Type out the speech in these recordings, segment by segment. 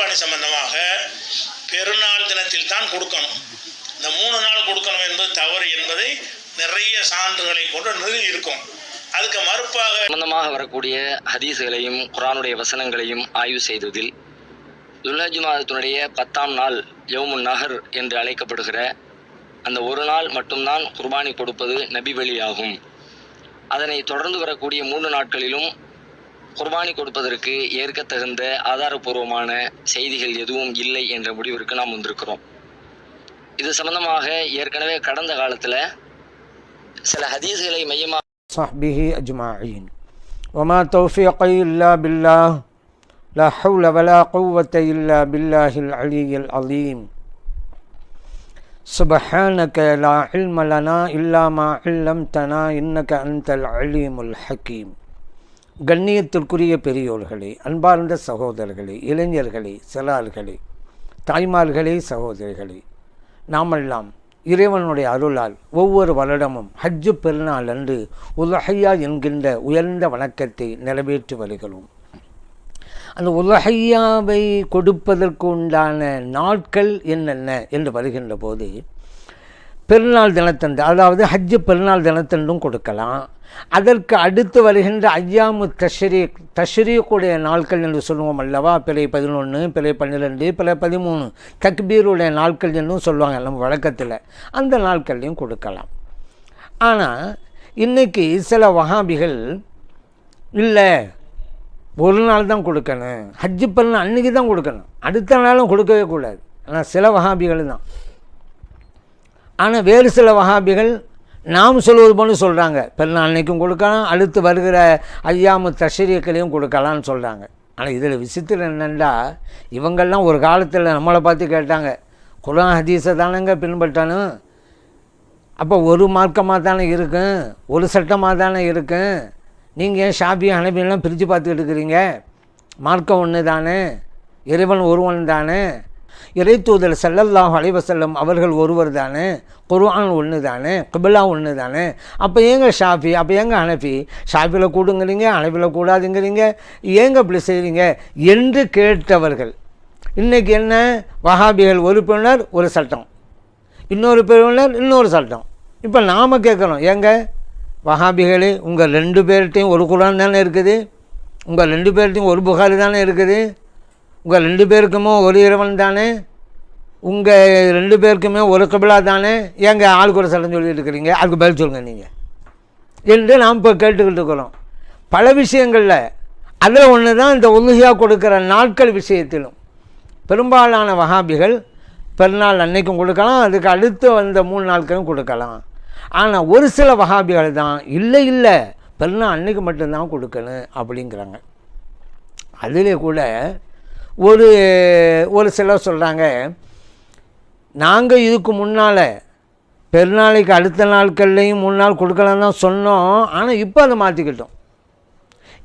குர்பானி சம்பந்தமாக பெருநாள் தினத்தில் தான் கொடுக்கணும். இந்த மூணு நாள் கொடுக்கணும் என்பது தவறு என்பதை நிறைய சான்றுகளை கொண்டு நிறுவி இருக்கும். அதுக்கு மறுப்பாக சம்பந்தமாக வரக்கூடிய ஹதீஸ்களையும் குரானுடைய வசனங்களையும் ஆய்வு செய்ததில் துல்ஹஜ் மாதத்தினுடைய பத்தாம் நாள் யவுமுன் நகர் என்று அழைக்கப்படுகிற அந்த ஒரு நாள் மட்டும்தான் குர்பானி கொடுப்பது நபி வழியாகும் அதனை தொடர்ந்து வரக்கூடிய மூன்று நாட்களிலும் குர்பானி கொடுப்பதற்கு ஏற்கத்தகுந்த ஆதாரபூர்வமான செய்திகள் எதுவும் இல்லை என்ற முடிவிற்கு நாம் வந்திருக்கிறோம் இது சம்பந்தமாக ஏற்கனவே கடந்த காலத்தில் சில ஹதீஸ்களை மையமாக صحبه أجمعين وما توفيقي إلا بالله لا حول ولا قوة إلا بالله العلي العظيم سبحانك لا علم لنا إلا ما علمتنا إنك أنت العليم الحكيم கண்ணியத்திற்குரிய பெரியோர்களே அன்பார்ந்த சகோதரர்களே இளைஞர்களே செலால்களே தாய்மார்களே சகோதரிகளே நாமெல்லாம் இறைவனுடைய அருளால் ஒவ்வொரு வருடமும் ஹஜ்ஜு பெருநாள் அன்று உலகையா என்கின்ற உயர்ந்த வணக்கத்தை நிறைவேற்றி வருகிறோம். அந்த உலகையாவை கொடுப்பதற்கு உண்டான நாட்கள் என்னென்ன என்று வருகின்ற போது பெருநாள் தினத்தன்று அதாவது ஹஜ்ஜு பெருநாள் தினத்தன்றும் கொடுக்கலாம். அதற்கு அடுத்து வருகின்ற ஐயாமு தஷ்ரீ தஷ்ரீக்குடைய நாட்கள் என்று சொல்லுவோம் அல்லவா? பிறை பதினொன்று பிறை பன்னிரெண்டு பிறை பதிமூணு. தக்பீருடைய நாட்கள் என்றும் சொல்லுவாங்க நம்ம வழக்கத்தில். அந்த நாட்கள்லையும் கொடுக்கலாம். ஆனால் இன்றைக்கி சில வகாபிகள் இல்லை ஒரு நாள் தான் கொடுக்கணும். ஹஜ்ஜு பண்ண அன்றைக்கி தான் கொடுக்கணும். அடுத்த நாளும் கொடுக்கவே கூடாது. ஆனால் சில வகாபிகள் தான். ஆனால் வேறு சில வகாபிகள் நாம் சொல்வது போல சொல்கிறாங்க பெருநாள் அன்னைக்கும் கொடுக்கலாம் அடுத்து வருகிற ஐயாமு தஷரியக்களையும் கொடுக்கலாம்னு சொல்கிறாங்க ஆனால் இதில் விசித்திரம் என்னென்னா இவங்கெல்லாம் ஒரு காலத்தில் நம்மளை பார்த்து கேட்டாங்க. குரான் ஹதீஸை தானேங்க பின்பற்றணும்? அப்போ ஒரு மார்க்கமாக தானே இருக்கும்? ஒரு சட்டமாக தானே இருக்கும்? நீங்கள் ஏன் ஷாபி ஹனபியெல்லாம் பிரித்து பார்த்துக்கிட்டு இருக்கிறீங்க? மார்க்கம் ஒன்று தானே இறைவன் ஒருவன் தானே? இறைத்தூதர் தூதர் செல்லல்லாஹ் அலைவசல்லம் அவர்கள் ஒருவர் தானே குருவான் ஒன்று தானே கிபிலா ஒன்று தானே. அப்போ ஏங்க ஷாஃபி அப்போ ஏங்க அனஃபி ஷாஃபியில் கூடுங்கிறீங்க அனஃபியில் கூடாதுங்கிறீங்க ஏங்க இப்படி செய்கிறீங்க என்று கேட்டவர்கள். இன்றைக்கி என்ன? வஹாபிகள் ஒரு பிரிவினர் ஒரு சட்டம். இன்னொரு பிரிவினர் இன்னொரு சட்டம். இப்போ நாம் கேட்குறோம் ஏங்க? வஹாபிகளே உங்கள் ரெண்டு பேர்கிட்டையும் ஒரு குரான் தானே இருக்குது? உங்கள் ரெண்டு பேர்கிட்டையும் ஒரு புகாரி தானே இருக்குது? உங்கள் ரெண்டு பேருக்குமே ஒரு இறைவன் தானே? உங்கள் ரெண்டு பேருக்குமே ஒரு கபிலா தானே? ஏங்க ஆள் கூட சட்டம் சொல்லிட்டு இருக்கிறீங்க? அதுக்கு பதில் சொல்லுங்கள் நீங்கள் என்று நாம் இப்போ கேட்டுக்கிட்டு இருக்கிறோம். பல விஷயங்களில் அதில் ஒன்று தான் இந்த ஒன்றுகையாக கொடுக்குற நாட்கள் விஷயத்திலும். பெரும்பாலான வகாபிகள் பெருநாள் அன்னைக்கும் கொடுக்கலாம் அதுக்கு அடுத்து வந்த மூணு நாட்களும் கொடுக்கலாம். ஆனால் ஒரு சில வகாபிகள் தான் இல்லை இல்லை பெருநாள் அன்னைக்கு மட்டும்தான் கொடுக்கணும் அப்படிங்கிறாங்க. அதிலே கூட ஒரு ஒரு சிலர் சொல்கிறாங்க நாங்கள் இதுக்கு முன்னால் பெருநாளைக்கு அடுத்த நாட்கள்லையும் மூணு நாள் தான் சொன்னோம். ஆனால் இப்போ அதை மாற்றிக்கிட்டோம்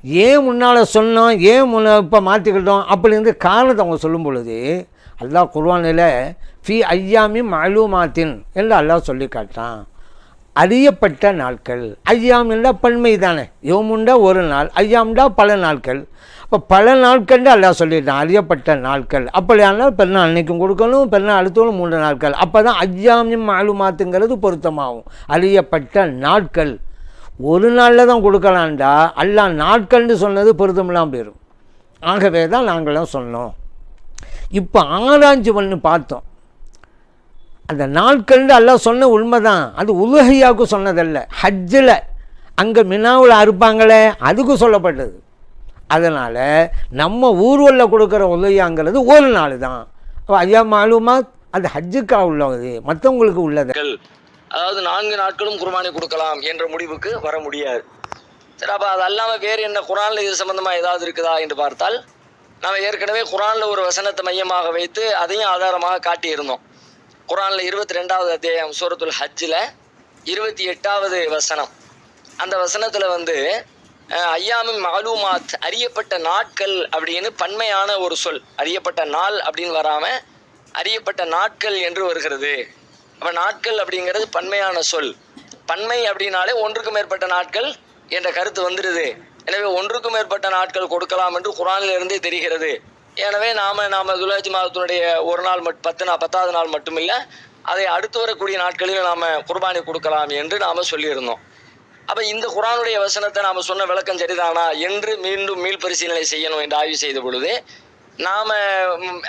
ஏன் முன்னால் சொன்னோம்? ஏன் முன்ன இப்போ மாற்றிக்கிட்டோம் அப்படின்னு காரணத்தை அவங்க சொல்லும் பொழுது அல்லாஹ் குர்வானில் ஃபி ஐயாமி மாலூமாத்தின் என்று அல்லாஹ் சொல்லி காட்டான் அறியப்பட்ட நாட்கள். ஐயாம் என்றால் பன்மை தானே. யோமுண்டா ஒரு நாள் ஐயாம்டா பல நாட்கள். இப்போ பல நாட்கள் எல்லாம் சொல்லிட்டான் அறியப்பட்ட நாட்கள். அப்படியானால் பெருநாள் அன்னைக்கும் கொடுக்கணும் பெருநாள் அடுத்தவளும் மூன்று நாட்கள். அப்போ தான் அஜாமியம் மாலுமாத்துங்கிறது பொருத்தமாகும். அறியப்பட்ட நாட்கள். ஒரு நாளில் தான் கொடுக்கலான்டா அல்லா நாட்கள்னு சொன்னது பொருத்தமெல்லாம் போயிடும் ஆகவே தான் நாங்களாம் சொன்னோம். இப்போ ஆராய்ச்சி பண்ணு பார்த்தோம். அந்த நாட்கள்னு எல்லாம் சொன்ன உண்மை தான் அது உலகையாவுக்கு சொன்னதல்ல. ஹஜ்ஜில் அங்கே மினாவில் அறுப்பாங்களே அதுக்கு சொல்லப்பட்டது. அதனால் நம்ம ஊர்வலில் கொடுக்குற உதவியாங்கிறது ஒரு நாள் தான். ஐயா மாலுமா அது ஹஜ்ஜுக்கா உள்ளது. மற்றவங்களுக்கு உள்ளது. அதாவது நான்கு நாட்களும் குர்பானி கொடுக்கலாம் என்ற முடிவுக்கு வர முடியாது. சரி அப்போ அது அல்லாமல் வேறு என்ன குரானில் இது சம்மந்தமாக ஏதாவது இருக்குதா என்று பார்த்தால் நாம் ஏற்கனவே குரானில் ஒரு வசனத்தை மையமாக வைத்து அதையும் ஆதாரமாக காட்டியிருந்தோம். குரானில் இருபத்தி ரெண்டாவது அத்தியாயம் சூரத்துல் ஹஜ்ஜில் இருபத்தி எட்டாவது வசனம். அந்த வசனத்தில் வந்து ஐயாமின் மாலூமாத் அறியப்பட்ட நாட்கள் அப்படின்னு பன்மையான ஒரு சொல். அறியப்பட்ட நாள் அப்படின்னு வராமல் அறியப்பட்ட நாட்கள் என்று வருகிறது. அப்போ நாட்கள் அப்படிங்கிறது பன்மையான சொல். பன்மை அப்படின்னாலே ஒன்றுக்கும் மேற்பட்ட நாட்கள் என்ற கருத்து வந்துடுது. எனவே ஒன்றுக்கும் மேற்பட்ட நாட்கள் கொடுக்கலாம் என்று குரானில் இருந்தே தெரிகிறது. எனவே நாம நாம துலாஜி மாதத்தினுடைய ஒரு நாள் மட் பத்து நாள் பத்தாவது நாள் மட்டுமில்லை அதை அடுத்து வரக்கூடிய நாட்களில் நாம குர்பானி கொடுக்கலாம் என்று நாம சொல்லியிருந்தோம். அப்ப இந்த குரானுடைய வசனத்தை நாம சொன்ன விளக்கம் சரிதானா என்று மீண்டும் மீள் பரிசீலனை செய்யணும் என்று ஆய்வு செய்த பொழுது நாம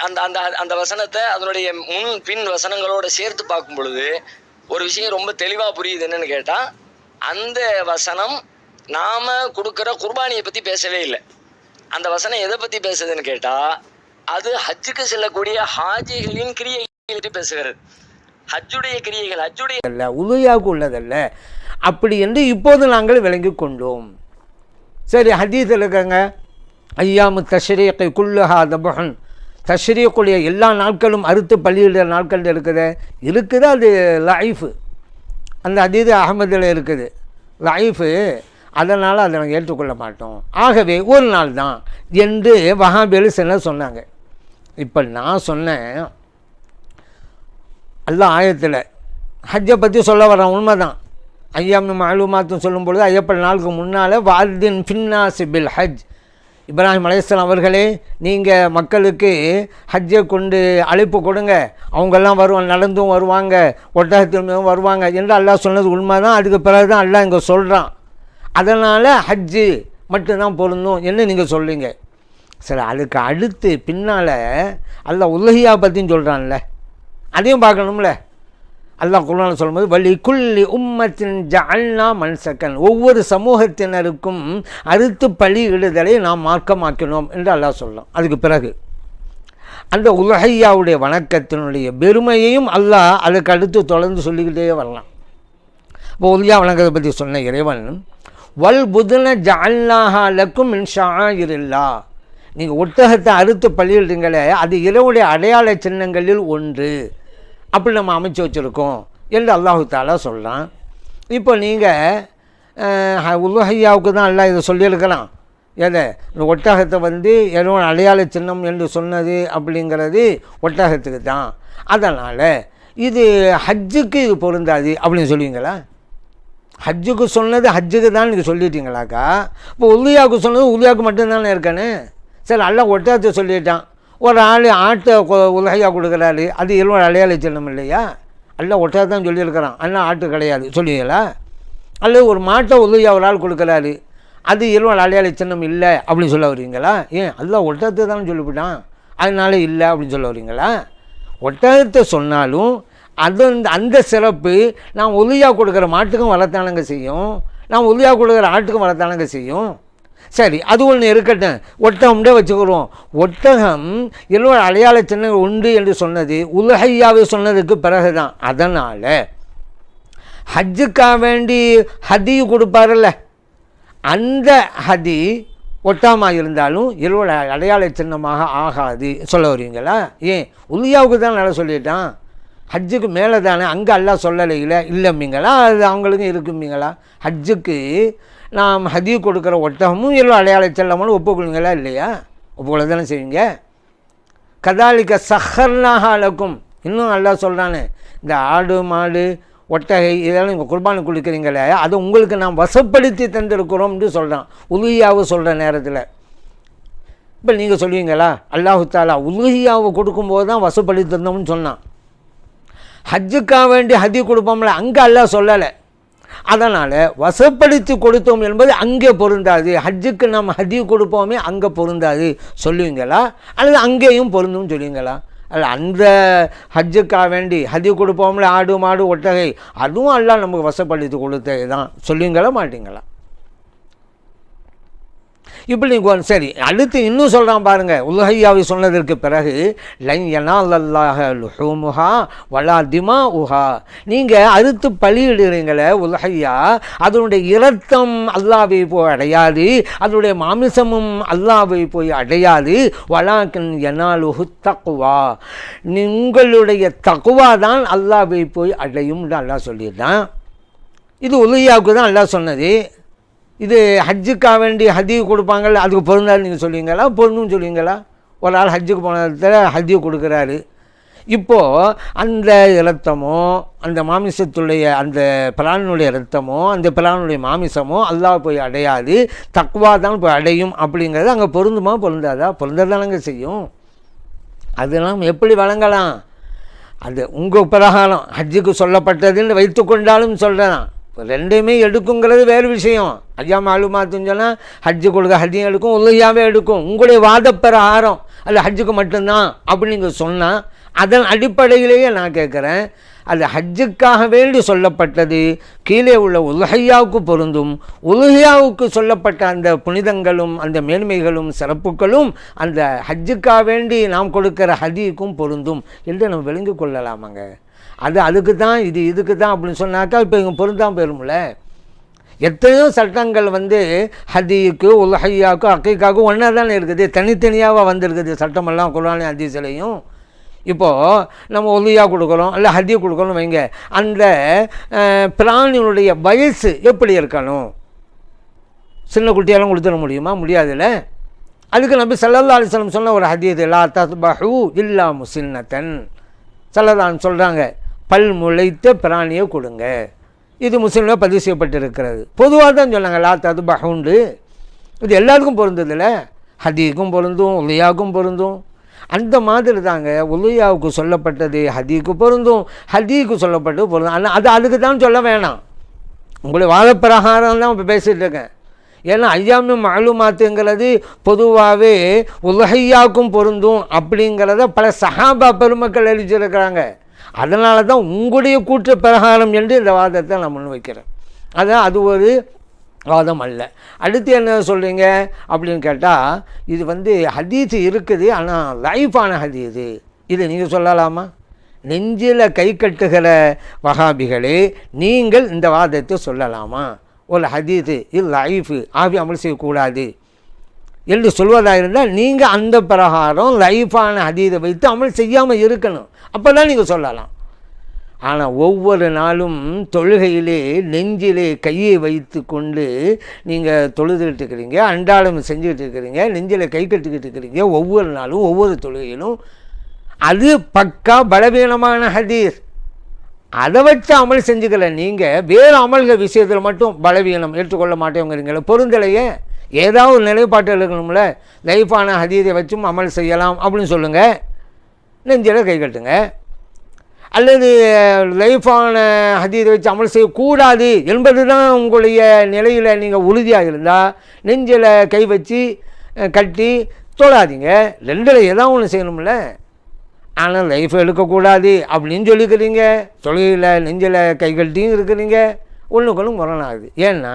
அந்த அந்த அந்த வசனத்தை அதனுடைய முன் பின் வசனங்களோட சேர்த்து பார்க்கும் பொழுது ஒரு விஷயம் ரொம்ப தெளிவா புரியுது என்னன்னு கேட்டா அந்த வசனம் நாம கொடுக்கிற குர்பானியை பத்தி பேசவே இல்லை. அந்த வசனம் எதை பத்தி பேசுதுன்னு கேட்டா அது ஹஜ்ஜுக்கு செல்லக்கூடிய ஹாஜிகளின் கிரியைகளை பற்றி பேசுகிறது. ஹஜ்ஜுடைய கிரியைகள் ஹஜ்ஜுடைய அல்ல உதவியாக உள்ளதல்ல. அப்படி என்று இப்போது நாங்கள் விளங்கி கொண்டோம். சரி ஹதீஸில் இருக்காங்க ஐயாமு தஷ்ரீக்கை குல்லுஹா தபஹன். தஷ்ரீக்குடைய எல்லா நாட்களும் அறுத்து பள்ளியிடுற நாட்கள் இருக்குது இருக்குது அது லைஃபு அந்த ஹதீது அகமதில் இருக்குது. லைஃபு அதனால் அதை நாங்கள் ஏற்றுக்கொள்ள மாட்டோம். ஆகவே ஒரு நாள் தான் என்று வஹாபியல் சில சொன்னாங்க. இப்போ நான் சொன்னேன் எல்லாம் ஆயத்தில். ஹஜ்ஜை பற்றி சொல்ல வரேன் உண்மைதான். ஐயாமி மாலுமாத்தும் சொல்லும் பொழுது ஐயப்பன் நாளுக்கு முன்னால் வார்தின் ஃபின்னாசி பில் ஹஜ். இப்ராஹிம் அலையாம் அவர்களே நீங்கள் மக்களுக்கு ஹஜ்ஜை கொண்டு அழைப்பு கொடுங்க. அவங்கெல்லாம் வருவாங்க நடந்தும் வருவாங்க ஒட்டகத்திலும் வருவாங்க என்று அல்லாஹ் சொன்னது உண்மை தான் அதுக்கு பிறகு தான் அல்லாஹ் இங்கே சொல்கிறான் அதனால் ஹஜ்ஜு மட்டும்தான் பொருந்தும் என்ன நீங்கள் சொல்லுங்க. சரி அதுக்கு அடுத்து பின்னால் அல்ல உலகியா பற்றியும் சொல்கிறான்ல அதையும் பார்க்கணும்ல. அல்லாஹ் குர்ஆன் சொல்லும்போது வலி குல்லி உம்மத்தின் ஜல்னா மன்சக்கன் ஒவ்வொரு சமூகத்தினருக்கும் அறுத்து பழி இடுதலை நாம் மார்க்கமாக்கினோம் என்று அல்லாஹ் சொல்லலாம் அதுக்கு பிறகு அந்த உலகையாவுடைய வணக்கத்தினுடைய பெருமையையும் அல்லாஹ் அதுக்கு அடுத்து தொடர்ந்து சொல்லிக்கிட்டே வரலாம். இப்போ உலியா வணக்கத்தை பற்றி சொன்ன இறைவன் வல் புதன ஜஅல்னாஹா இன்ஷாயிரில்லா நீங்கள் ஒட்டகத்தை அறுத்து பள்ளியிடுறீங்களே அது இரவுடைய அடையாள சின்னங்களில் ஒன்று. அப்படி நம்ம அமைச்சு வச்சுருக்கோம் என்று அல்லாஹு தாலா சொல்கிறான் இப்போ நீங்கள் உலகையாவுக்கு தான் எல்லாம் இதை சொல்லியிருக்கலாம் எதை? இந்த ஒட்டகத்தை வந்து ஏதோ அடையாள சின்னம் என்று சொன்னது அப்படிங்கிறது ஒட்டகத்துக்கு தான். அதனால் இது ஹஜ்ஜுக்கு இது பொருந்தாது அப்படின்னு சொல்லுவீங்களா? ஹஜ்ஜுக்கு சொன்னது ஹஜ்ஜுக்கு தான் நீங்கள் சொல்லிட்டீங்களாக்கா? இப்போ உலியாவுக்கு சொன்னது உலியாவுக்கு மட்டும்தானே இருக்கானே சரி நல்லா ஒட்டகத்தை சொல்லிட்டான். ஒரு ஆள் ஆட்டை கொ- உலகையாக கொடுக்குறாரு. அது எல்லாம் அடையாள சின்னம் இல்லையா? அல்ல ஒட்டகத்தான் சொல்லியிருக்கிறான். அண்ணா ஆட்டு கிடையாது. சொல்லுவீங்களா? அல்லது ஒரு மாட்டை உதவியாக ஒரு ஆள் கொடுக்குறாரு. அது எல்லாம் அடையாள சின்னம் இல்லை அப்படின்னு சொல்ல வரீங்களா ஏன்? அல்ல ஒட்டகத்தை தானே சொல்லிவிட்டான். அதனால இல்லை அப்படின்னு சொல்ல வரீங்களா ஒட்டகத்தை சொன்னாலும் அது அந்த- அந்த சிறப்பு நான் உதவியாக கொடுக்குற மாட்டுக்கும் வளர்த்தானங்க செய்யும். நான் உதவியாக கொடுக்குற ஆட்டுக்கும் வளர்த்தானங்க செய்யும். சரி அது ஒன்று இருக்கட்டும். ஒட்டகம்டே வச்சுக்கிறோம். ஒட்டகம் எல்லோரும் அடையாள சின்னம் உண்டு என்று சொன்னது உலகையாவை சொன்னதுக்கு பிறகு தான் அதனால் ஹஜ்ஜுக்காக வேண்டி ஹதி கொடுப்பாருல்ல. அந்த ஹதி ஒட்டாமல் இருந்தாலும் எல்லோட அடையாள சின்னமாக ஆகாது. சொல்ல வரீங்களா? ஏன்? உலியாவுக்கு தான் நல்லா சொல்லிட்டான். ஹஜ்ஜுக்கு மேலே தானே அங்கே எல்லாம் சொல்லலைங்களா இல்லைம்பீங்களா? அது அவங்களுக்கும் இருக்கும்பீங்களா? ஹஜ்ஜுக்கு நாம் ஹதி கொடுக்குற ஒட்டகமும் எல்லாம் அடையாள செல்லாமல் ஒப்புக்கொள்ளுங்களா இல்லையா? ஒப்புக்கொள்ள தானே செய்வீங்க? கதாலிக்க சஹர்னாஹாலக்கும் இன்னும் நல்லா சொல்கிறானே இந்த ஆடு மாடு ஒட்டகை இதெல்லாம் நீங்கள் குர்பானு கொடுக்குறீங்களே அதை உங்களுக்கு நான் வசப்படுத்தி தந்திருக்கிறோம்னு சொல்கிறான் உலுகியாவை சொல்கிற நேரத்தில். இப்போ நீங்கள் சொல்லுவீங்களா? அல்லாஹு தாலா உலுகியாவை கொடுக்கும்போது தான் வசப்படுத்தி தந்தோம்னு சொன்னான். ஹஜ்ஜுக்காக வேண்டி ஹதி கொடுப்போம்ல அங்கே அல்லாஹ் சொல்லலை. அதனால் வசப்படுத்தி கொடுத்தோம் என்பது அங்கே பொருந்தாது. ஹஜ்ஜுக்கு நம்ம ஹதி கொடுப்போமே அங்கே பொருந்தாது. சொல்லுவீங்களா? அல்லது அங்கேயும் பொருந்தும் சொல்லுவீங்களா? அல்ல அந்த ஹஜ்ஜுக்காக வேண்டி ஹதி கொடுப்போம்ல ஆடு மாடு ஒட்டகை அதுவும் எல்லாம் நமக்கு வசப்படுத்தி கொடுத்தது தான் சொல்லுவீங்களா மாட்டீங்களா? இப்படி நீங்கள் சரி அடுத்து இன்னும் சொல்கிறான் பாருங்கள் உலகையாவை சொன்னதற்கு பிறகு லைன் யனாலல்லாஹ லுஹூமுஹா வலா திமா உஹா நீங்கள் அறுத்து பலியிடுறீங்களே உலகையா அதனுடைய இரத்தம் அல்லாவை போய் அடையாது அதனுடைய மாமிசமும் அல்லாவை போய் அடையாது. வலாக்கின் யனாலுஹு தக்குவா உங்களுடைய தக்குவா தான் அல்லாவை போய் அடையும் அல்லா சொல்லியிருந்தான். இது உலகியாவுக்கு தான் அல்லா சொன்னது. இது ஹஜ்ஜுக்காக வேண்டி ஹதி கொடுப்பாங்கல்ல அதுக்கு பொருந்தாது நீங்கள் சொல்லுவீங்களா? பொருந்தும் சொல்லுவீங்களா? ஒரு ஆள் ஹஜ்ஜுக்கு போன இடத்துல ஹஜ்ஜு கொடுக்குறாரு. இப்போது அந்த இரத்தமோ அந்த மாமிசத்துடைய அந்த பிராணனுடைய இரத்தமோ அந்த பிராணனுடைய மாமிசமோ அல்லாஹ் போய் அடையாது. தக்குவா தான் போய் அடையும் அப்படிங்கிறது அங்கே பொருந்துமா பொருந்தாதா? பொருந்ததானங்க செய்யும். அதெல்லாம் எப்படி வழங்கலாம்? அது உங்கள் பிரகாரம். ஹஜ்ஜுக்கு சொல்லப்பட்டதுன்னு வைத்து கொண்டாலும் சொல்கிறேன் ரெண்டுமே எடுக்குங்கிறது வேறு விஷயம். ஐயா மாலுமாத்துன்னு சொன்னால் ஹஜ்ஜு கொடுக்க ஹஜ்ஜையும் எடுக்கும் உலகியாவே எடுக்கும். உங்களுடைய வாதப்பெற ஆரம் அது ஹஜ்ஜுக்கு மட்டும்தான் அப்படின்னு நீங்கள் சொன்னால் அதன் அடிப்படையிலேயே நான் கேட்குறேன் அது ஹஜ்ஜுக்காக வேண்டி சொல்லப்பட்டது கீழே உள்ள உலகையாவுக்கு பொருந்தும் உலகையாவுக்கு சொல்லப்பட்ட அந்த புனிதங்களும் அந்த மேன்மைகளும் சிறப்புகளும் அந்த ஹஜ்ஜுக்காக வேண்டி நாம் கொடுக்கிற ஹதிக்கும் பொருந்தும் என்று நம்ம விளங்கி கொள்ளலாமாங்க. அது அதுக்கு தான் இது இதுக்கு தான் அப்படின்னு சொன்னாக்கா இப்போ இவங்க பொருந்தான் போயிரும்ல. எத்தனையோ சட்டங்கள் வந்து ஹதியுக்கு உலகையாக்கும் அக்கைக்காவுக்கும் ஒன்றா தானே இருக்குது. தனித்தனியாக வந்திருக்குது சட்டமெல்லாம் குரானி ஹதீஸ்லையும். இப்போது நம்ம ஒலியா கொடுக்குறோம் இல்லை ஹதி கொடுக்குறோம் வைங்க. அந்த பிராணியினுடைய வயசு எப்படி இருக்கணும்? சின்ன குட்டியெல்லாம் கொடுத்துட முடியுமா? முடியாதுல்ல? அதுக்கு நபி சல்லல்லா அலிஸ்லம் சொன்ன ஒரு ஹதீது லா தஸ்பஹு இல்லா முசின்னத்தன் சல்லதான்னு சொல்கிறாங்க பல் முளைத்த பிராணியை கொடுங்க. இது முஸ்லீமில் பதிவு செய்யப்பட்டிருக்கிறது. பொதுவாக தான் சொன்னாங்க லா ததுபஹுண்டு இது எல்லாருக்கும் பொருந்ததில்ல. ஹதீக்கும் பொருந்தும் உலியாவுக்கும் பொருந்தும். அந்த மாதிரி தாங்க உலியாவுக்கு சொல்லப்பட்டது ஹதீக்கு பொருந்தும் ஹதீக்கு சொல்லப்பட்டது பொருந்தும். ஆனால் அது அதுக்கு தான் சொல்ல வேணாம். உங்களுடைய வாதப்பிரகாரம் தான் இப்போ பேசிகிட்டு இருக்கேன். ஏன்னா ஐயாமி மாலுமாத்துங்கிறது பொதுவாகவே உலகையாவுக்கும் பொருந்தும் அப்படிங்கிறத பல சஹாபா பெருமக்கள் எழுதியிருக்கிறாங்க. அதனால தான் உங்களுடைய கூற்று பிரகாரம் என்று இந்த வாதத்தை நான் முன்வைக்கிறேன். அதான் அது ஒரு வாதம் அல்ல. அடுத்து என்ன சொல்கிறீங்க அப்படின்னு கேட்டால் இது வந்து ஹதீஸ் இருக்குது ஆனால் லைஃபான ஹதீது இது நீங்கள் சொல்லலாமா? நெஞ்சில் கை கட்டுகிற வகாபிகளே நீங்கள் இந்த வாதத்தை சொல்லலாமா? ஒரு ஹதீது இது லைஃபு ஆவி அமல் செய்யக்கூடாது. என்று சொல்வதாக இருந்தால் நீங்கள் அந்த பிரகாரம் லைஃபான ஹதீதை வைத்து அமல் செய்யாமல் இருக்கணும். அப்போ தான் நீங்கள் சொல்லலாம். ஆனால் ஒவ்வொரு நாளும் தொழுகையிலே நெஞ்சிலே கையை வைத்து கொண்டு நீங்கள் தொழுதுகிட்டு இருக்கிறீங்க அன்றாடம் செஞ்சுக்கிட்டு இருக்கிறீங்க நெஞ்சில் கை கட்டுக்கிட்டு இருக்கிறீங்க ஒவ்வொரு நாளும் ஒவ்வொரு தொழுகையிலும் அது பக்கா பலவீனமான ஹதீர் அதை வச்சு அமல் செஞ்சுக்கல. நீங்கள் வேறு அமல்கள் விஷயத்தில் மட்டும் பலவீனம் ஏற்றுக்கொள்ள மாட்டேங்கிறீங்களே பொருந்தலையே. ஏதாவது ஒரு நிலைப்பாட்டு இருக்கணும்ல லைஃபான ஹதீதை வச்சும் அமல் செய்யலாம் அப்படின்னு சொல்லுங்கள் நெஞ்சில் கை கட்டுங்க. அல்லது லைஃபான ஹதீதை வச்சு அமல் செய்யக்கூடாது என்பது தான் உங்களுடைய நிலையில் நீங்கள் உறுதியாக இருந்தால் நெஞ்சில் கை வச்சு கட்டி தொழாதீங்க. ரெண்டில் ஏதாவது ஒன்று செய்யணும்ல. ஆனால் லைஃப் எடுக்கக்கூடாது அப்படின்னு சொல்லிக்கிறீங்க. தொழிலில் நெஞ்சில் கை கட்டியும் இருக்கிறீங்க. ஒன்றுக்கு முரணாகுது. ஏன்னா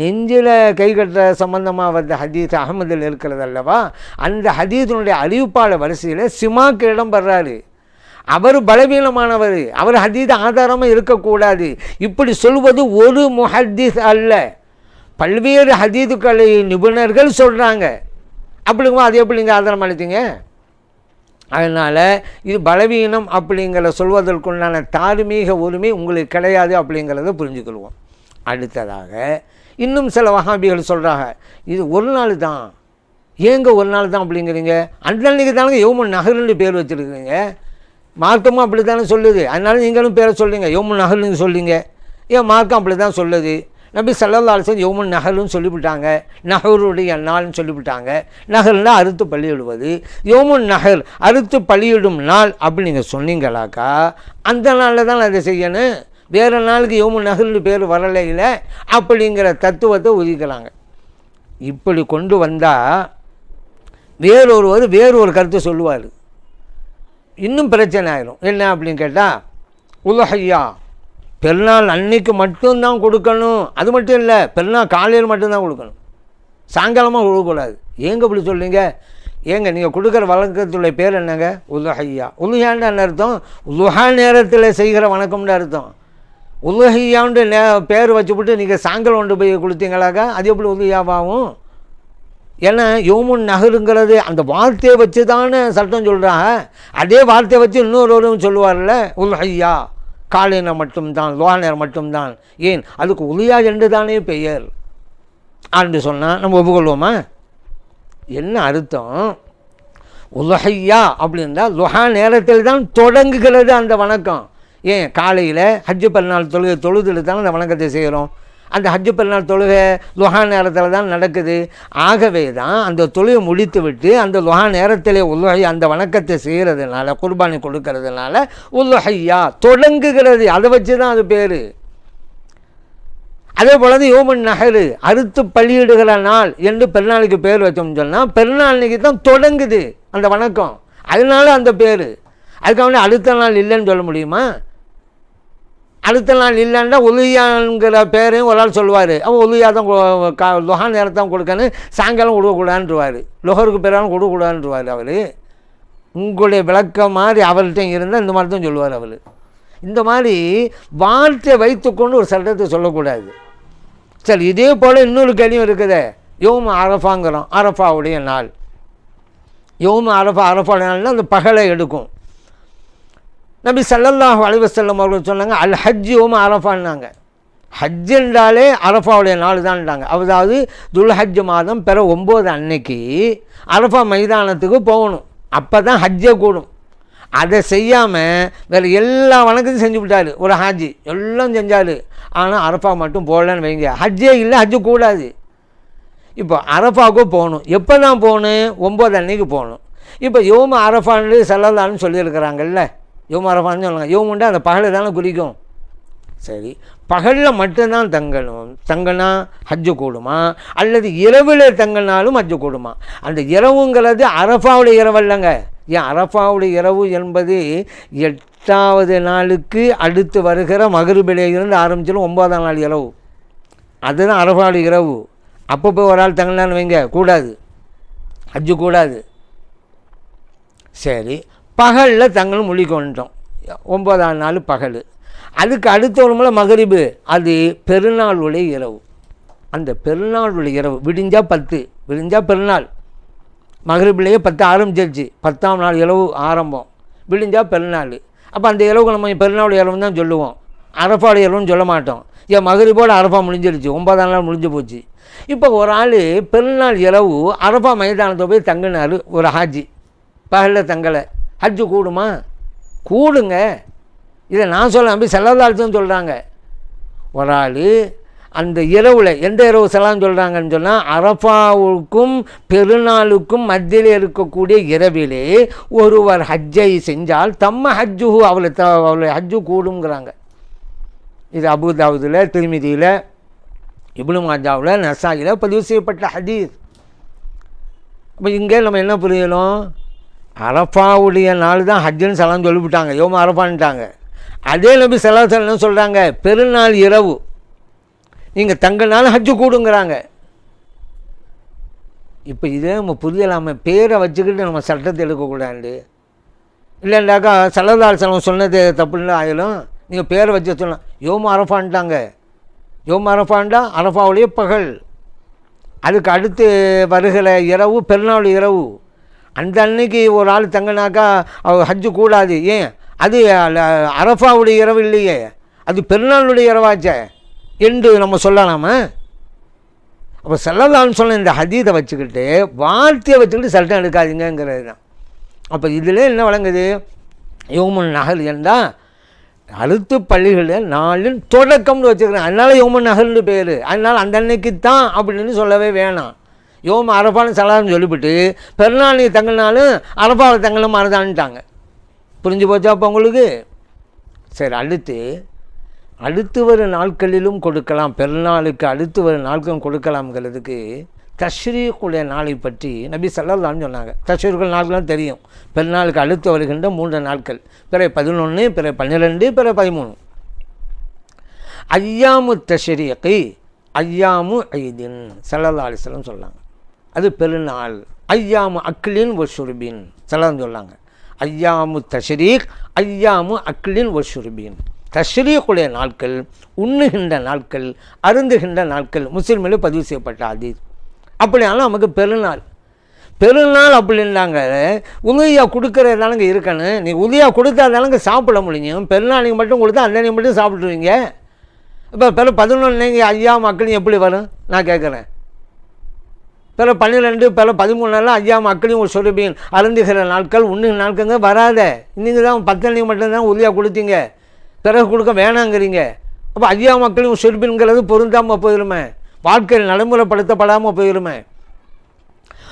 நெஞ்சில் கை கட்டுற சம்பந்தமாக வந்த ஹதீஸ் அகமதில் இருக்கிறது அல்லவா? அந்த ஹதீஸினுடைய அறிவிப்பாளர் வரிசையில் சிமாக்கு இடம் பெறாரு அவர் பலவீனமானவர். அவர் ஹதீஸ் ஆதாரமாக இருக்கக்கூடாது. இப்படி சொல்வது ஒரு முஹதீஸ் அல்ல. பல்வேறு ஹதீதுக்களை நிபுணர்கள் சொல்கிறாங்க அப்படிங்கும்போது அது எப்படி நீங்கள் ஆதாரம் அளித்தீங்க? அதனால் இது பலவீனம் அப்படிங்கிற சொல்வதற்குண்டான தார்மீக உரிமை உங்களுக்கு கிடையாது அப்படிங்கிறத புரிஞ்சுக்கொள்வோம். அடுத்ததாக இன்னும் சில வகாபிகள் சொல்கிறாங்க இது ஒரு நாள் தான். ஏங்க ஒரு நாள் தான் அப்படிங்கிறீங்க? அந்த அன்னைக்கு தானே யோமன் நகர்னு பேர் வச்சுருக்குறீங்க. மார்க்கமும் அப்படி தானே சொல்லுது. அதனால நீங்களும் பேரை சொல்லுங்க. யோமன் நகர்னு சொல்லுங்க. ஏன் மார்க்கம் அப்படி தான் சொல்லுது? நபி சல்லா அலிசன் யோமன் நகருன்னு சொல்லிவிட்டாங்க. நகருடைய நாள்னு சொல்லிவிட்டாங்க. நகர்னா அறுத்து பள்ளியிடுவது யோமன் நகர் அறுத்து பள்ளியிடும் நாள் அப்படி நீங்கள் சொன்னீங்களாக்கா? அந்த நாளில் தான் அதை செய்யணும். வேறு நாளுக்கு யோமன் நகர்னு பேர் வரலையில் அப்படிங்கிற தத்துவத்தை ஒதுக்கிறாங்க இப்படி கொண்டு வந்தால் வேறொருவர் வேறொரு கருத்தை சொல்லுவார். இன்னும் பிரச்சனை ஆயிரும். என்ன அப்படின்னு கேட்டால் உலகையா பெருநாள் அன்னைக்கு மட்டும்தான் கொடுக்கணும். அது மட்டும் இல்லை பெருநாள் காலையில் மட்டும்தான் கொடுக்கணும். சாயங்காலமாக கொடுக்கக்கூடாது ஏங்க இப்படி சொல்கிறீங்க ஏங்க நீங்கள் கொடுக்குற வழக்கத்துடைய பேர் என்னங்க? உலகையா உலுஹான்னு என்ன அர்த்தம்? உலுஹா நேரத்தில் செய்கிற வணக்கம்னு அர்த்தம். உலுஹையாண்டு நே பேர் வச்சுவிட்டு நீங்கள் சாயங்காலம் கொண்டு போய் கொடுத்தீங்களாக்கா? அது எப்படி உலுஹியாவாகும்? ஏன்னா யோமுன் நகருங்கிறது அந்த வார்த்தையை வச்சு தானே சட்டம் சொல்கிறாங்க அதே வார்த்தையை வச்சு இன்னொருவரும் சொல்லுவார்ல உல்ஹையா. காலையினர் மட்டும்தான் லோஹானர் மட்டும்தான். ஏன்? அதுக்கு உளியா என்று தானே பெயர். அப்படின்னு சொன்னால் நம்ம ஒப்புக்கொள்வோமா? என்ன அர்த்தம்? உலகையா அப்படின்னா லுஹா நேரத்தில் தான் தொடங்குகிறது அந்த வணக்கம். ஏன்? காலையில் ஹஜ்ஜு பெருநாள் தொழு தொழுதில் தான் அந்த வணக்கத்தை செய்கிறோம். அந்த ஹஜ்ஜு பெருநாள் தொழுகை லுஹா நேரத்தில் தான் நடக்குது. ஆகவே தான் அந்த தொழுகை முடித்து விட்டு அந்த லுஹா நேரத்திலே உல்லுஹை அந்த வணக்கத்தை செய்கிறதுனால குர்பானி கொடுக்கறதுனால உல்லுஹையா தொடங்குகிறது. அதை வச்சு தான் அது பேர். அதே போல தான் யோமன் நகரு அறுத்து பள்ளியிடுகிற நாள் என்று பெருநாளுக்கு பேர் வச்சோம்னு சொன்னால் பெருநாள் தான் தொடங்குது அந்த வணக்கம். அதனால அந்த பேர். அதுக்காக அடுத்த நாள் இல்லைன்னு சொல்ல முடியுமா? அடுத்த நாள் இல்லைன்னா ஒலியாங்கிற பேரையும் ஒரு ஆள் சொல்லுவார். அவன் உலுயா தான் கா லொஹா நேரத்தான் கொடுக்கணும் சாயங்காலம் கொடுக்கக்கூடாதுன்றவார். லொஹருக்கு பேராலும் கொடுக்கக்கூடாதுன்றவார் அவர். உங்களுடைய விளக்கம் மாதிரி அவர்கிட்ட இருந்தால் இந்த மாதிரி தான் சொல்லுவார் அவர். இந்த மாதிரி வார்த்தை வைத்துக்கொண்டு ஒரு சட்டத்தை சொல்லக்கூடாது. சரி இதே போல் இன்னொரு கேள்வியும் இருக்குதே. யோம் அரஃபாங்கிறோம் அரஃபாவுடைய நாள். யோம் அரஃபா அரஃபா நாள்னால் அந்த பகலை எடுக்கும். நபி சல்லல்லாஹு அலைஹி வஸல்லம் அவர்கள் சொன்னாங்க அல் ஹஜ்ஜி யோம அரஃபான்னாங்க. ஹஜ் என்றாலே அரஃபாவுடைய நாள் தான்ட்டாங்க அதாவது துல்ஹஜ் மாதம் பிற ஒம்பது அன்னைக்கு அரஃபா மைதானத்துக்கு போகணும். அப்போ தான் ஹஜ்ஜே கூடும். அதை செய்யாமல் வேறு எல்லா வணக்கத்தையும் செஞ்சு விட்டார். ஒரு ஹாஜி எல்லாம் செஞ்சார். ஆனால் அரஃபா மட்டும் போடலன்னு வைங்க. ஹஜ்ஜே இல்லை ஹஜ்ஜு கூடாது. இப்போ அரஃபாவுக்கு போகணும். எப்போ தான் போகணும்? ஒம்பது அன்னைக்கு போகணும். இப்போ யோம அரஃபான்னு செல்லலான்னு சொல்லியிருக்கிறாங்கல்ல. யோம அரஃபான்னு சொல்லுவாங்க யோமுண்டா அந்த பகலை தானே குறிக்கும் சரி. பகலில் மட்டும்தான் தங்கணும். தங்கினா ஹஜ்ஜு கூடுமா? அல்லது இரவில் தங்கினாலும் ஹஜ்ஜு கூடுமா? அந்த இரவுங்கிறது அரஃபாவுடைய இரவு இல்லைங்க ஏன்? அரஃபாவுடைய இரவு என்பது எட்டாவது நாளுக்கு அடுத்து வருகிற மகருபிலே ஆரம்பிச்சிடும் ஒன்பதாம் நாள் இரவு. அதுதான் அரஃபாவுடைய இரவு. அப்போ போய் ஒரு ஆள் தங்கினான்னு வைங்க. கூடாது. ஹஜ்ஜு கூடாது. சரி. பகலில் தங்களும் மொழி கொண்டோம். ஒன்பதாம் நாள் பகல். அதுக்கு அடுத்த ஒரு முறை மகரிபு. அது பெருநாளுடைய இரவு. அந்த பெருநாளுடைய இரவு. விடிஞ்சால் பத்து. விடிஞ்சால் பெருநாள். மகரிபிலேயே பத்து ஆரம்பிச்சிருச்சு. பத்தாம் நாள் இரவு ஆரம்பம். விடிஞ்சால் பெருநாள். அப்போ அந்த இரவுக்கு நம்ம பெருநாள் இரவு தான் சொல்லுவோம். அரஃபாவுடைய இரவுன்னு சொல்ல மாட்டோம். ஏன் மகரிபோட அரஃபா முடிஞ்சிருச்சு. ஒன்பதாம் நாள் முடிஞ்சு போச்சு. இப்போ ஒரு ஆள் பெருநாள் இரவு அரஃபா மைதானத்தை போய் தங்கினார். ஒரு ஹாஜி. பகலில் தங்கலை. ஹஜ்ஜு கூடுமா? கூடுங்க. இதை நான் சொல்ல நம்பி செல்லதாழ்த்துன்னு சொல்கிறாங்க ஒரு ஆள் அந்த இரவில் எந்த இரவு செல்லாம் சொல்கிறாங்கன்னு சொன்னால் அரஃபாவுக்கும் பெருநாளுக்கும் மத்தியில் இருக்கக்கூடிய இரவிலே ஒருவர் ஹஜ்ஜை செஞ்சால் தம்ம ஹஜ்ஜு அவளை த அவளை ஹஜ்ஜு கூடுங்கிறாங்க இது அபுதாவுதில் திருமிதியில் இப்னு மாஜாவில் நசாயில் பதிவு செய்யப்பட்ட ஹதீஸ். அப்போ இங்கே நம்ம என்ன புரியணும்? அரஃபாவுடைய நாள் தான் ஹஜ்ஜுன்னு சலாம் சொல்லிவிட்டாங்க. யோம அரப்பான்ட்டாங்க அதே நம்பி சலாஹ் என்ன சொல்கிறாங்க பெருநாள் இரவு. நீங்கள் தங்கனாலும் ஹஜ்ஜு கூடுங்கிறாங்க. இப்போ இதே நம்ம புரியலாம பேரை வச்சுக்கிட்டு நம்ம சட்டத்தை எடுக்கக்கூடாது. இல்லைண்டாக்கா சலதால் செலவு சொன்னது தப்புன்னு ஆயிலும் நீங்கள் பேரை வச்சு சொல்லலாம். யோம அரஃபான்ட்டாங்க யோம அரஃபான்டா அரஃபாவுடைய பகல். அதுக்கு அடுத்து வருகிற இரவு பெருநாள் இரவு. அந்த அன்னைக்கு ஒரு ஆள் தங்கினாக்கா அவர் ஹஜ்ஜு கூடாது. ஏன்? அது அரஃபாவுடைய இரவு இல்லையே. அது பெருநாளுடைய இரவாச்சே என்று நம்ம சொல்லலாமா? அப்போ செல்லலாம்னு சொன்ன இந்த ஹதீதை வச்சுக்கிட்டு வார்த்தையை வச்சுக்கிட்டு சட்டம் எடுக்காதீங்கங்கிறது தான். அப்போ இதில் என்ன வழங்குது யோமன் நகல் என்றால் அழுத்து பள்ளிகளில் நாளின் தொடக்கம்னு வச்சுக்கிறேன். அதனால யோமன் நகல்னு பேர். அதனால் அந்த அன்னைக்கு தான் அப்படின்னு சொல்லவே வேணாம். யோம் அரபாலும் சலான்னு சொல்லிவிட்டு பெருநாள் தங்கினாலும் அரபாவில் தங்கலும் மறதான்ட்டாங்க புரிஞ்சு போச்சா அப்போ உங்களுக்கு? சரி அடுத்து. அடுத்து வரும் நாட்களிலும் கொடுக்கலாம். பெருநாளுக்கு அடுத்து வரும் நாட்களும் கொடுக்கலாம்ங்கிறதுக்கு தஷ்ரீக்குடைய நாளை பற்றி நபி ஸல்லல்லாஹு சொன்னாங்க. தஷ்ரீக்குள் நாட்கள்லாம் தெரியும். பெருநாளுக்கு அடுத்து வருகின்ற மூன்று நாட்கள். பிற பதினொன்று பிற பன்னிரெண்டு பிற பதிமூணு. ஐயாமு தஷ்ரீக்கு ஐயாமு ஐதின். ஸல்லல்லாஹு அலிஸ்லம் சொன்னாங்க. அது பெருநாள். ஐயாமு அக்லின் ஒஷுருபின் சிலர் சொல்லாங்க ஐயாமு தஷ்ரீக் ஐயாமு அக்லின் ஒஷுருபின் தஷ்ரீக்குடைய நாட்கள் உண்ணுகின்ற நாட்கள் அருந்துகின்ற நாட்கள் முஸ்லீமில் பதிவு செய்யப்பட்ட அதீத் அப்படினாலும் நமக்கு பெருநாள். பெருநாள் அப்படின்னாங்க உதவியாக கொடுக்கறதானங்க இருக்கணும். நீ உதவியாக கொடுத்தா தானங்க சாப்பிட முடியும். பெருநாளைக்கு மட்டும் கொடுத்தா அன்னைக்கு மட்டும் சாப்பிட்ருவீங்க இப்போ பிற பதினொன்றுங்க ஐயா மக்களும் எப்படி வரும்? நான் கேட்குறேன். பிற பன்னிரெண்டு பிற பதிமூணுலாம் ஐயா மக்களையும் ஒரு அருந்துகிற நாட்கள் உண்ணுகிற நாட்கள்ங்க வராத. நீங்கள் தான் பத்தன்னைக்கு மட்டும்தான் உறுதியாக கொடுத்தீங்க. பிறகு கொடுக்க வேணாங்கிறீங்க. அப்போ ஐயா மக்களையும் ஷுர்பின்கிறது பொருந்தாமல் போயிருமே. வாழ்க்கையில் நடைமுறைப்படுத்தப்படாமல் போயிருமே.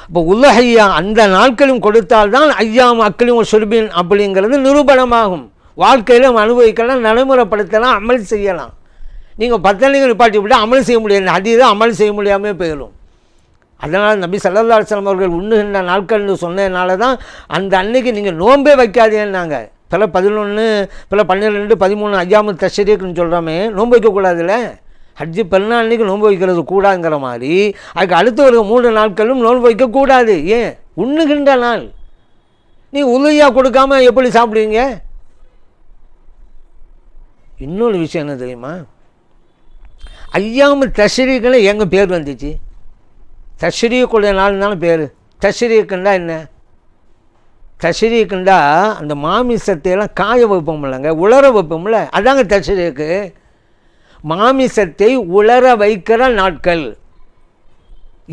இப்போ உலகையா அந்த நாட்களும் கொடுத்தால்தான் ஐயா மக்களும் ஷுர்பின் அப்படிங்கிறது நிரூபணமாகும். வாழ்க்கையில் அனுபவிக்கலாம் நடைமுறைப்படுத்தலாம் அமல் செய்யலாம். நீங்கள் பத்தனைகள் நிப்பாட்டி விட்டு அமல் செய்ய முடியாது. அதிதான் அமல் செய்ய முடியாமல் போயிடும் அதனால் நபி சல்லல்லா அலுவலம் அவர்கள் உண்ணுகின்ற நாட்கள்னு சொன்னதுனால தான் அந்த அன்னைக்கு நீங்கள் நோன்பே வைக்காதீங்கன்னாங்க. பல பதினொன்று பிற பன்னிரெண்டு பதிமூணு ஐயாமு தஷரீக்குன்னு சொல்கிறோமே நோன்பு வைக்கக்கூடாதுல்ல? ஹஜ்ஜு பெருநாள் அன்னைக்கு நோன்பு வைக்கிறது கூடாதுங்கிற மாதிரி அதுக்கு அடுத்து ஒரு மூன்று நாட்களும் நோன்பு வைக்கக்கூடாது. ஏன்? உண்ணுகின்ற நாள். நீ உதவியாக கொடுக்காம எப்படி சாப்பிடுவீங்க? இன்னொரு விஷயம் என்ன தெரியுமா? ஐயாமு தஷரீக்கில் எங்கள் பேர் வந்துச்சு? தஷ்ரீக்குடைய நாள்னாலும் பேர். தஷ்ரீக்குண்டா என்ன? தஷ்ரீக்குண்டா அந்த மாமிசத்தையெல்லாம் காய வைப்போம் இல்லைங்க உலர வைப்போம்ல அதாங்க தஷ்ரீக்கு. மாமிசத்தை உலர வைக்கிற நாட்கள்.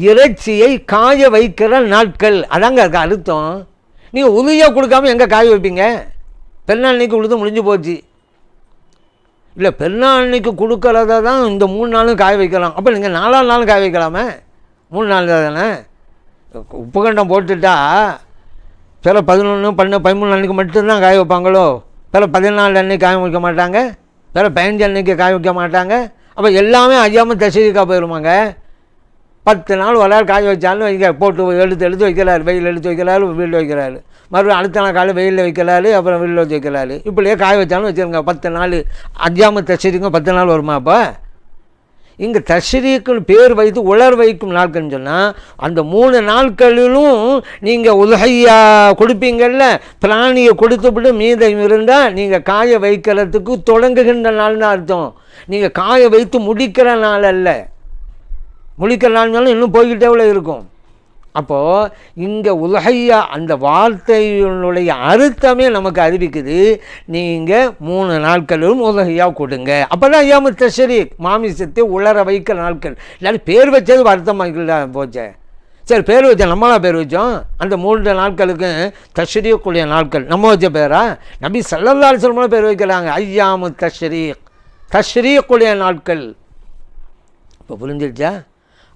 இறைச்சியை காய வைக்கிற நாட்கள். அதாங்க அதுக்கு அர்த்தம். நீங்கள் உதவியாக கொடுக்காம எங்கே காய வைப்பீங்க? பெருநாள் அன்னைக்கு உழுது முடிஞ்சு போச்சு. இல்லை பெருநாள் அன்னைக்கு கொடுக்கறத தான் இந்த மூணு நாளும் காய வைக்கலாம். அப்போ நீங்கள் நாலாவது நாளும் காய வைக்கலாமே? மூணு நாள் தானே உப்பு கண்டம் போட்டுட்டா சில பதினொன்று பன்னெண்டு பதிமூணு அன்றைக்கி மட்டும்தான் காய வைப்பாங்களோ? சில பதினாலு அன்னைக்கு காய வைக்க மாட்டாங்க? சில பதினஞ்சு அன்னைக்கு காய வைக்க மாட்டாங்க? அப்போ எல்லாமே ஐயாமல் தசரிக்காக போயிடுவாங்க பத்து நாள் ஒரு நாள் காய வச்சாலும் வைக்க போட்டு எடுத்து எடுத்து வைக்கிறாரு. வெயில் எடுத்து வைக்கிறாரு வீட்டில் வைக்கிறாரு. மறுபடியும் அடுத்த நாள் காலையில் வெயிலில் வைக்கிறாரு அப்புறம் வெளியில் வச்சு வைக்கிறாரு. இப்படியே காய வச்சாலும் வச்சுருங்க. பத்து நாள் அஞ்சாமல் தசரிக்கும் பத்து நாள் வருமா அப்போ? இங்கே தஷ்ரீக்குன்னு பேர் வைத்து உலர் வைக்கும் நாட்கள்னு சொன்னால் அந்த மூணு நாட்களிலும் நீங்கள் உலகையா கொடுப்பீங்கள்ல பிராணியை கொடுத்துவிட்டு மீதம் இருந்தால் நீங்கள் காய வைக்கிறதுக்கு தொடங்குகின்ற நாள்னு அர்த்தம். நீங்கள் காய வைத்து முடிக்கிற நாள் அல்ல. முடிக்கிற நாள்னாலும் இன்னும் போய்கிட்டே இருக்கும். அப்போது இங்கே உலகையா அந்த வார்த்தையினுடைய அர்த்தமே நமக்கு அறிவிக்குது. நீங்கள் மூணு நாட்களும் உலகையா கொடுங்க. அப்போ தான் ஐயாம தஷரி மாமிசத்தை உலர வைக்கிற நாட்கள். இல்லாட்டி பேர் வச்சது அர்த்தமாக போச்சே சரி பேர் வச்சோம் நம்மளா பேர் வச்சோம்? அந்த மூன்று நாட்களுக்கு தஷ்ரீக்குரிய நாட்கள். நம்ம வச்ச பேரா? நபி சல்லல்லால் சொல்லமான பேர் வைக்கிறாங்க ஐயாமு தஷ்ரீக். தஷ்ரீக்குரிய நாட்கள். இப்போ புரிஞ்சிருச்சா?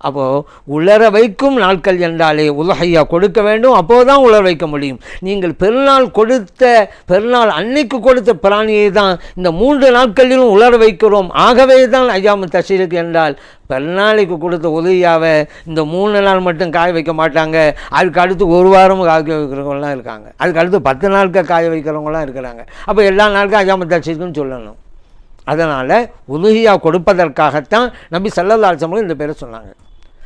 அப்போது உலர வைக்கும் நாட்கள் என்றாலே உலகையா கொடுக்க வேண்டும் அப்போது தான் உலர வைக்க முடியும். நீங்கள் பெருநாள் கொடுத்த பெருநாள் அன்னைக்கு கொடுத்த பிராணியை தான் இந்த மூன்று நாட்களிலும் உலர வைக்கிறோம். ஆகவே தான் ஐயாமு தசீருக்கு என்றால் பெருநாளைக்கு கொடுத்த உதவியாவை இந்த மூணு நாள் மட்டும் காய வைக்க மாட்டாங்க. அதுக்கு அடுத்து ஒரு வாரம் காய வைக்கிறவங்களாம் இருக்காங்க. அதுக்கு அடுத்து பத்து நாளுக்கு காய வைக்கிறவங்களாம் இருக்கிறாங்க. அப்போ எல்லா நாளுக்கும் ஐயாமு தசீருக்குன்னு சொல்லணும். அதனால் உதவியாக கொடுப்பதற்காகத்தான் நம்பி சல்லல்லா இந்த பேரை சொன்னாங்க.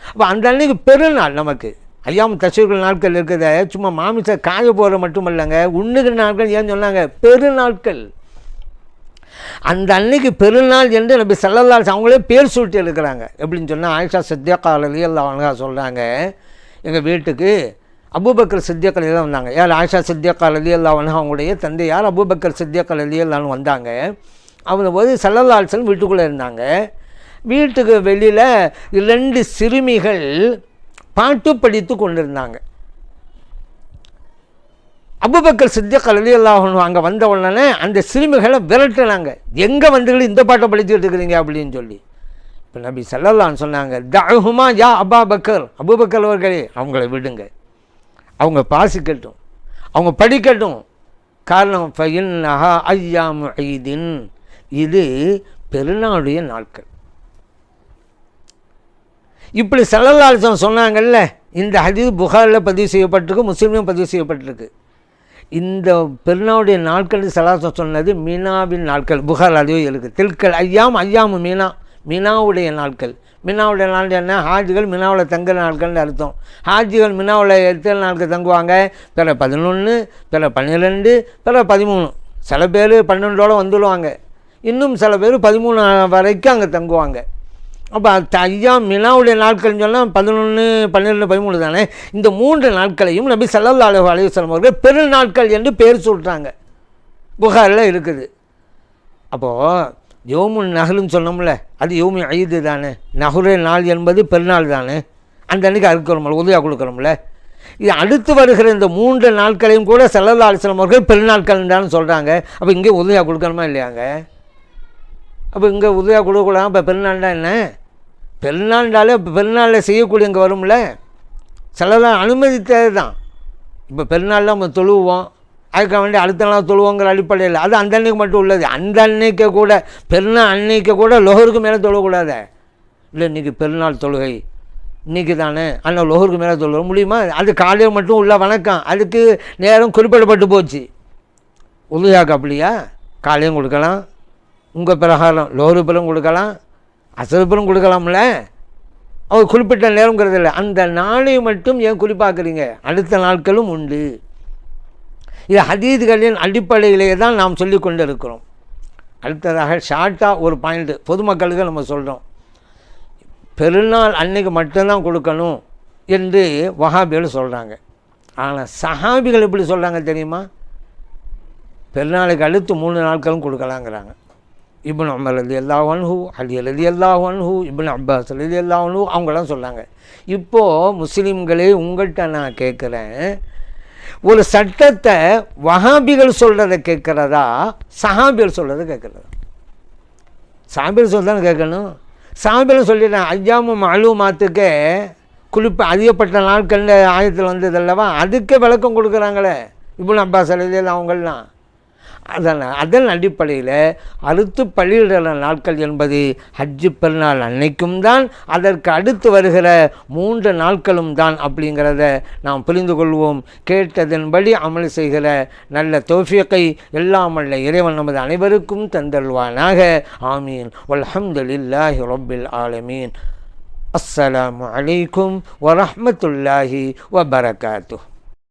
அப்போ அந்த அன்றைக்கு பெருநாள் நமக்கு. ஐயாம் தசூர்கள் நாட்கள் இருக்கிறத சும்மா மாமிச காய போகிற மட்டும் இல்லைங்க உண்ணுகிற நாட்கள் ஏன் சொன்னாங்க? பெருநாட்கள் அந்த அன்னைக்கு பெருநாள் என்று நம்ம சல்லல்லா அவங்களே பேர் சுட்டி இருக்கிறாங்க எப்படின்னு சொன்னால் ஆயிஷா சத்யாக்கா எல்லாம் அவங்க சொல்கிறாங்க எங்கள் வீட்டுக்கு அபூபக்கர் சித்தியக்கல் எல்லாம் வந்தாங்க. யார்? ஆயிஷா சித்தியக்கா அலி அல்லா அவங்களுடைய தந்தையார் அபூபக்கர் சித்தியக்கல் அலி அல்லான்னு வந்தாங்க. அவங்க போது சல்லல்லால்சன் வீட்டுக்குள்ளே இருந்தாங்க. வீட்டுக்கு வெளியில் ரெண்டு சிறுமிகள் பாட்டு படித்து கொண்டிருந்தாங்க. அபுபக்கர் சித்திக் அலி அல்லாஹன் அங்கே வந்த உடனே அந்த சிறுமிகளை விரட்டினாங்க. எங்கே வந்துகள் இந்த பாட்டை படிச்சுட்டு இருக்கிறீங்க அப்படின்னு சொல்லி. இப்போ நபி சல்லல்லான்னு சொன்னாங்க தஹுமா யா அபா பக்கர் அபுபக்கர் அவர்களே அவங்கள விடுங்க. அவங்க பாசிக்கட்டும். அவங்க படிக்கட்டும். காரணம் ஃபயின் அஹா ஐயாம் ஐதின் இது பெருநாளுடைய நாட்கள். இப்படி சல்லல்லாசம் சொன்னாங்கல்ல இந்த ஹதீஸ் புகாரில் பதிவு செய்யப்பட்டிருக்கு முஸ்லீம்லையும் பதிவு செய்யப்பட்டிருக்கு. இந்த பெருநாவுடைய நாட்கள் சலாசம் சொன்னது மீனாவின் நாட்கள் புகார் அதுவே இருக்குது தில்கல் ஐயாம் ஐயாமு மீனா மீனாவுடைய நாட்கள். மினாவுடைய நாள் என்ன ஹாஜிகள் மினாவில் தங்குற நாட்கள்னு அர்த்தம். ஹாஜிகள் மினாவில் எத்தனை நாட்கள் தங்குவாங்க? பிற பதினொன்று பிற பன்னிரெண்டு பிற பதிமூணு. சில பேர் பன்னெண்டோடு வந்துடுவாங்க இன்னும் சில பேர் பதிமூணு வரைக்கும் அங்கே தங்குவாங்க. அப்போ ஐயா மினாவுடைய நாட்கள்னு சொன்னால் பதினொன்று பன்னிரெண்டு பதிமூணு தானே? இந்த மூன்று நாட்களையும் நபி சல்லல்லா அலி அலையுஸ்லாம் அவர்கள் பெருநாட்கள் என்று பேர் சொல்கிறாங்க புகாரில் இருக்குது. அப்போது யோமுன் நகருன்னு சொன்னோம்ல அது யோமி ஐது தானே? நகுரே நாள் என்பது பெருநாள் தானே? அந்த அன்றைக்கி அறுக்கிறோம்ல உதவியாக கொடுக்குறோம்ல இது அடுத்து வருகிற இந்த மூன்று நாட்களையும் கூட செல்லல்லா அலிஸ்லாம் அவர்கள் பெருநாட்கள் தான் சொல்கிறாங்க அப்போ இங்கே உதவியாக கொடுக்கணுமா இல்லையாங்க? அப்போ இங்கே உதவியா கொடுக்கலாம் இப்போ பெருநாள்னா என்ன? பெருநாள்னாலே இப்போ பெருநாளில் செய்யக்கூடிய இங்கே வரும்ல? சிலதான் அனுமதித்தது தான் இப்போ பெருநாளில் நம்ம தொழுவோம். அதுக்காக வேண்டி அடுத்த நாள் தொழுவோங்கிற அடிப்படையில் அது அந்த அன்னைக்கு மட்டும் உள்ளது. அந்த அன்னைக்கு கூட பெருநாள் அன்னைக்கு கூட லோகருக்கு மேலே தொழக்கூடாது. இல்லை இன்றைக்கி பெருநாள் தொழுகை. இன்றைக்கி தானே? ஆனால் லோகருக்கு மேலே தொழுக. முடியுமா? அது காலையில் மட்டும் உள்ள வணக்கம். அதுக்கு நேரம் குறிப்பிடப்பட்டு போச்சு. உதவியாக்கு அப்படியா? காலையும் கொடுக்கலாம். உங்கள் பிரகாரம் லோரு பலம் கொடுக்கலாம் அசல் பலம் கொடுக்கலாம்ல? அவர் குறிப்பிட்ட நேரங்கிறது இல்லை அந்த நாளை மட்டும் ஏன் குறிப்பாக்குறீங்க? அடுத்த நாட்களும் உண்டு. இது ஹதீதுகளின் அடிப்படையிலேயே தான் நாம் சொல்லி கொண்டு இருக்கிறோம் அடுத்ததாக ஷார்ட்டாக ஒரு பாயிண்ட்டு பொதுமக்களுக்கு நம்ம சொல்கிறோம் பெருநாள் அன்னைக்கு மட்டும்தான் கொடுக்கணும் என்று வஹாபிகள் சொல்கிறாங்க ஆனால் சஹாபிகள் எப்படி சொல்கிறாங்க தெரியுமா? பெருநாளுக்கு அடுத்து மூணு நாட்களும் கொடுக்கலாங்கிறாங்க. இப்னு உமர் அலி அல்லாஹன்ஹூ அலி அலி அல்லாஹன்ஹூ இப்னு அப்பாஸ் அலி அல்லாஹன்ஹூ அவங்களாம் சொன்னாங்க. இப்போது முஸ்லீம்களே உங்கள்கிட்ட நான் கேட்குறேன் ஒரு சட்டத்தை வஹாபிகள் சொல்கிறத கேட்குறதா சஹாபிகள் சொல்கிறத கேட்குறதா? சாம்பியல் சொல்ல தானே கேட்கணும்? சாபிகள் சொல்லிடுறேன் ஐயாமும் அழுமாத்துக்கே குறிப்பு அதிகப்பட்ட நாட்களில் ஆயத்தில் வந்தது அல்லவா? அதுக்கே விளக்கம் கொடுக்குறாங்களே இப்னு அப்பாஸ் அலிதில் அவங்களாம் அதன் அதன் அடிப்படையில் அறுத்து பள்ளியிடுற நாட்கள் என்பது ஹஜ்ஜு பெருநாள் அன்னைக்கும் தான் அதற்கு அடுத்து வருகிற மூன்று நாட்களும் தான் அப்படிங்கிறத நாம் புரிந்து கொள்வோம். கேட்டதன்படி அமல் செய்கிற நல்ல தோஃபியக்கை எல்லாம் அல்ல இறைவன் நமது அனைவருக்கும் தந்தல்வானாக ஆமீன். வல்ஹம்துலில்லாஹி ரப்பில் ஆலமீன். அஸ்ஸலாமு அலைக்கும் வரமத்துல்லாஹி வபரகாத்து